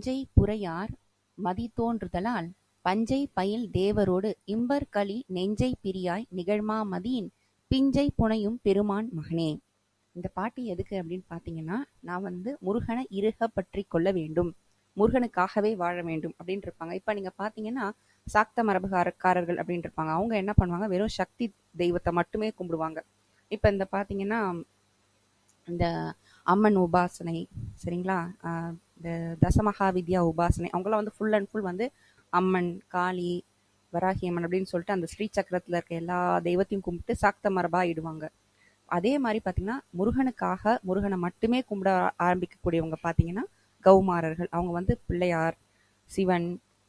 பஞ்சை புரையார் மதிதோன்றுதலால் பஞ்சை பயில் தேவரோடு இம்பர்களி நெஞ்சை பிரியாய் நிகழ்மா மதியின் பிஞ்சை புனையும் பெருமான் மகனே. இந்த பாட்டு எதுக்கு அப்படின்னு பார்த்தீங்கன்னா நான் வந்து முருகனை இருக பற்றி கொள்ள வேண்டும் முருகனுக்காகவே வாழ வேண்டும் அப்படின்னு இருப்பாங்க. இப்போ நீங்கள் பார்த்தீங்கன்னா சாக்த மரபுகாரக்காரர்கள் அப்படின்னு இருப்பாங்க. அவங்க என்ன பண்ணுவாங்க? வெறும் சக்தி தெய்வத்தை மட்டுமே கும்பிடுவாங்க. இப்போ இந்த பார்த்தீங்கன்னா இந்த அம்மன் உபாசனை சரிங்களா? இந்த தசமகா வித்யா உபாசனை அவங்களாம் வந்து ஃபுல் அண்ட் ஃபுல் வந்து அம்மன் காளி வராகி அம்மன் அப்படின்னு சொல்லிட்டு அந்த ஸ்ரீ சக்கரத்தில் இருக்க எல்லா தெய்வத்தையும் கும்பிட்டு சாக்த மரபாக ஆயிடுவாங்க. அதே மாதிரி பார்த்தீங்கன்னா முருகனுக்காக முருகனை மட்டுமே கும்பிட ஆரம்பிக்கக்கூடியவங்க பார்த்தீங்கன்னா கௌமாரர்கள். அவங்க வந்து பிள்ளையார் சிவன்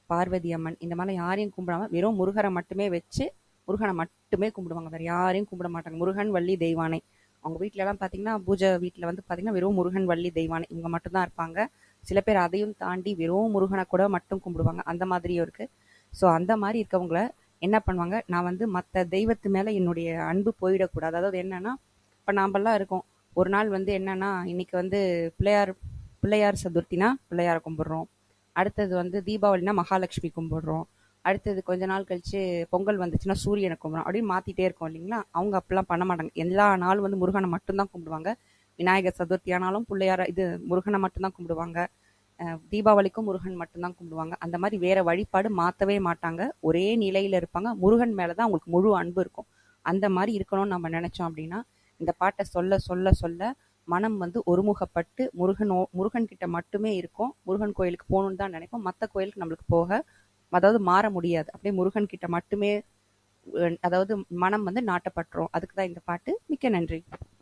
பார்வதி அம்மன் இந்த மாதிரி யாரையும் கும்பிடாம வெறும் முருகரை மட்டுமே வச்சு முருகனை மட்டுமே கும்பிடுவாங்க. வேறு யாரையும் கும்பிட மாட்டாங்க. முருகன் வள்ளி தெய்வானை. அவங்க வீட்டிலலாம் பார்த்தீங்கன்னா பூஜை வீட்டில் வந்து பார்த்தீங்கன்னா வெறும் முருகன் வள்ளி தெய்வானை. இவங்க மட்டும்தான் இருப்பாங்க. சில பேர் அதையும் தாண்டி வெறும் முருகனை கூட மட்டும் கும்பிடுவாங்க. அந்த மாதிரியும் இருக்கு. ஸோ அந்த மாதிரி இருக்கவங்கள என்ன பண்ணுவாங்க? நான் வந்து மற்ற தெய்வத்து மேலே என்னுடைய அன்பு போயிடக்கூடாது. அதாவது என்னன்னா இப்போ நாம்பெல்லாம் இருக்கோம். ஒரு நாள் வந்து என்னன்னா இன்னைக்கு வந்து பிள்ளையார் பிள்ளையார் சதுர்த்தினா பிள்ளையாரை கும்பிடுறோம். அடுத்தது வந்து தீபாவளினா மகாலட்சுமி கும்பிடுறோம். அடுத்தது கொஞ்ச நாள் கழிச்சு பொங்கல் வந்துச்சுன்னா சூரியனை கும்பிடுறோம். அப்படின்னு மாத்திட்டே இருக்கோம் இல்லைங்களா? அவங்க அப்படிலாம் பண்ண மாட்டாங்க. எல்லா நாளும் வந்து முருகனை மட்டும்தான் கும்பிடுவாங்க. விநாயகர் சதுர்த்தி ஆனாலும் பிள்ளையார இது முருகனை மட்டும்தான் கும்பிடுவாங்க. தீபாவளிக்கும் முருகன் மட்டும்தான் கும்பிடுவாங்க. அந்த மாதிரி வேற வழிபாடு மாற்றவே மாட்டாங்க. ஒரே நிலையில இருப்பாங்க. முருகன் மேலே தான் அவங்களுக்கு முழு அன்பு இருக்கும். அந்த மாதிரி இருக்கணும்னு நம்ம நினைச்சோம் அப்படின்னா இந்த பாட்டை சொல்ல சொல்ல சொல்ல மனம் வந்து ஒருமுகப்பட்டு முருகனோ முருகன் கிட்ட மட்டுமே இருக்கும். முருகன் கோயிலுக்கு போகணும்னு தான் நினைப்போம். மற்ற கோயிலுக்கு நம்மளுக்கு போக அதாவது மாற முடியாது. அப்படியே முருகன் கிட்ட மட்டுமே அதாவது மனம் வந்து நாட்டப்பட்டுரும். அதுக்கு தான் இந்த பாட்டு. மிக்க நன்றி.